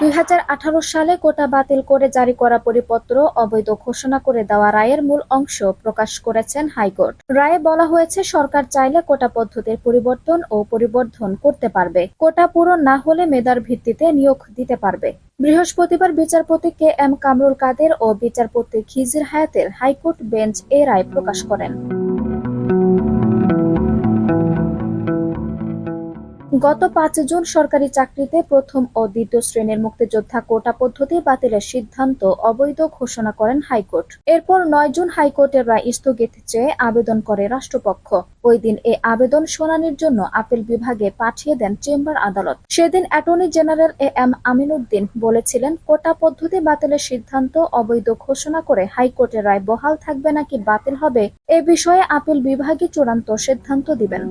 দুই হাজার আঠারো সালে কোটা বাতিল করে জারি করা পরিপত্র অবৈধ ঘোষণা করে দেওয়া রায়ের মূল অংশ প্রকাশ করেছেন হাইকোর্ট। রায়ে বলা হয়েছে, সরকার চাইলে কোটা পদ্ধতির পরিবর্তন ও পরিবর্ধন করতে পারবে। কোটা পূরণ না হলে মেধার ভিত্তিতে নিয়োগ দিতে পারবে। বৃহস্পতিবার বিচারপতি কে এম কামরুল কাদের ও বিচারপতি খিজির হায়াতের হাইকোর্ট বেঞ্চ এ রায় প্রকাশ করেন। গত পাঁচ জুন সরকারি চাকরিতে প্রথম ও দ্বিতীয় শ্রেণির মুক্তিযোদ্ধা কোটা পদ্ধতি বাতিলের সিদ্ধান্ত অবৈধ ঘোষণা করেন হাইকোর্ট। এরপর নয় জুন হাইকোর্টের রায় স্থগিত চেয়ে আবেদন করে রাষ্ট্রপক্ষ। ওই দিন এ আবেদন শুনানির জন্য আপিল বিভাগে পাঠিয়ে দেন চেম্বার আদালত। সেদিন attorney general A M Aminuddin বলেছিলেন, কোটা পদ্ধতি বাতিলের সিদ্ধান্ত অবৈধ ঘোষণা করে হাইকোর্টের রায় বহাল থাকবে নাকি বাতিল হবে, এ বিষয়ে আপিল বিভাগই চূড়ান্ত সিদ্ধান্ত দিবেন।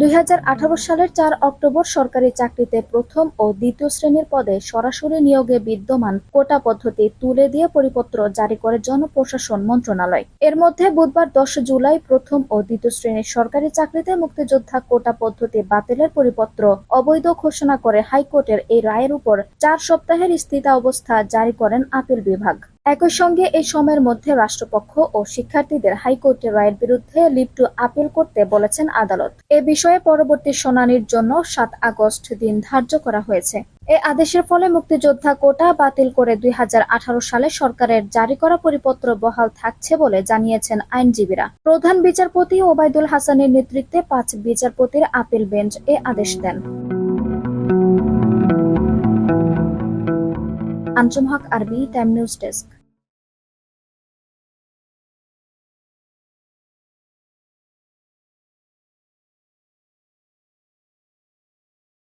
দুই হাজার আঠারো সালের চার অক্টোবর সরকারি চাকরিতে প্রথম ও দ্বিতীয় শ্রেণির পদে সরাসরি নিয়োগে বিদ্যমান কোটা পদ্ধতি তুলে দিয়ে পরিপত্র জারি করে জনপ্রশাসন মন্ত্রণালয়। এর মধ্যে বুধবার দশ জুলাই প্রথম ও দ্বিতীয় শ্রেণির সরকারি চাকরিতে মুক্তিযোদ্ধা কোটা পদ্ধতি বাতিলের পরিপত্র অবৈধ ঘোষণা করে হাইকোর্টের এই রায়ের উপর চার সপ্তাহের স্থিতাবস্থা জারি করেন আপিল বিভাগ। একই সঙ্গে এই সময়ের মধ্যে রাষ্ট্রপক্ষ ও শিক্ষার্থীদের হাইকোর্টের রায়ের বিরুদ্ধে লিপ্টু আপিল করতে বলেছেন আদালত। এ বিষয়ে পরবর্তী শুনানির জন্য সাত আগস্ট দিন ধার্য করা হয়েছে। এ আদেশের ফলে মুক্তিযোদ্ধা কোটা বাতিল করে দুই হাজার আঠারো সালে সরকারের জারি করা পরিপত্র বহাল থাকছে বলে জানিয়েছেন আইনজীবীরা। প্রধান বিচারপতি ওবায়দুল হাসানের নেতৃত্বে পাঁচ বিচারপতির আপিল বেঞ্চ এ আদেশ দেন। আঞ্জুম হক, আরবি, টাইম নিউজ ডেস্ক।